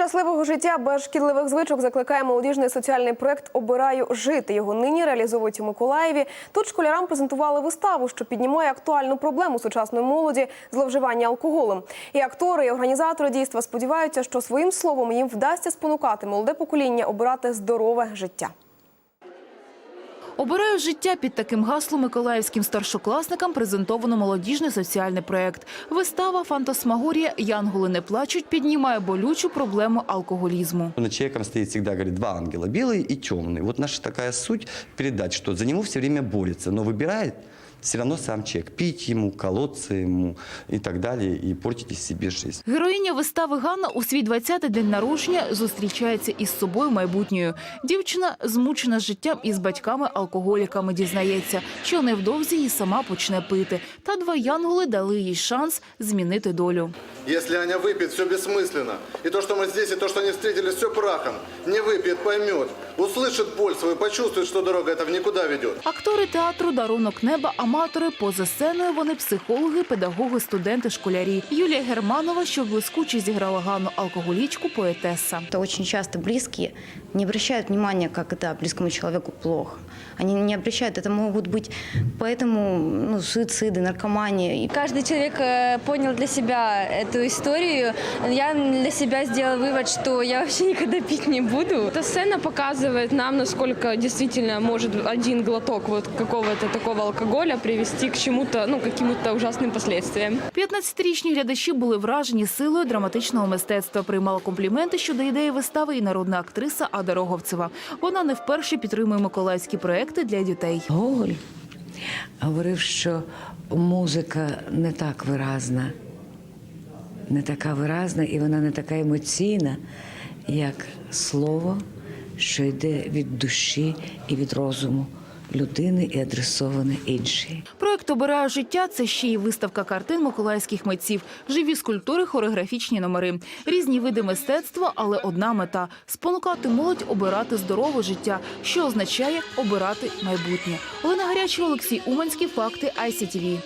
щасливого життя без шкідливих звичок закликає молодіжний соціальний проект Обираю жити. Його нині реалізовують у Миколаєві. Тут школярам презентували виставу, що піднімає актуальну проблему сучасної молоді зловживання алкоголем. І актори, і організатори дійства сподіваються, що своїм словом їм вдасться спонукати молоде покоління обирати здорове життя. Обираю життя під таким гаслом миколаївським старшокласникам презентовано молодіжний соціальний проект. Вистава «Фантасмагорія. Янголи не плачуть» піднімає болючу проблему алкоголізму. Над человеком стоит всегда, говорит, два ангела, белый и темный. Вот наша такая суть передать, что за него все время борется, но выбирает все равно сам человек. Пить ему, колоться ему и так далее, и портить себе жизнь. Героїня вистави Ганна у свій 20-й день народження зустрічається із собою майбутньою. Дівчина змучена життям із батьками-алкоголіками дізнається, що невдовзі і сама почне пити. Та два янголи дали їй шанс змінити долю. Если Аня выпьет, все бессмысленно. И то, что мы здесь, и то, что они встретились, все прахом. Не выпьет, поймет. Услышит боль свою, почувствует, что дорога эта в никуда ведет. Актори театру «Дарунок неба», аматори. Поза сценою вони психологи, педагоги, студенти, школярі. Юлія Германова, що блискуче зіграла Ганну алкоголічку, поетеса. Это очень часто близкие не обращают внимания, когда близкому человеку плохо. Они не обращают, это могут быть поэтому ну, суициды, наркомания. И Каждый человек э, понял для себя эту историю. Я для себя сделала вывод, что я вообще никогда пить не буду. Эта сцена показывает нам, насколько действительно может один глоток вот какого-то такого алкоголя привести к чему-то, ну, каким-то ужасным последствиям. 15-річні глядачі були вражені силою драматичного мистецтва. Приймала компліменти щодо ідеї вистави і народна актриса Ада Роговцева. Вона не вперше підтримує миколаївські проекти для дітей. Гоголь говорив, що музика не так виразна, не така виразна і вона не така емоційна, як слово, що йде від душі і від розуму людини і адресоване іншій. Проект «Обираю життя» – це ще й виставка картин миколаївських митців, живі скульптури, хореографічні номери. Різні види мистецтва, але одна мета – спонукати молодь обирати здорове життя, що означає обирати майбутнє. Олена Гарячий, Олексій Уманський, Факти ICTV.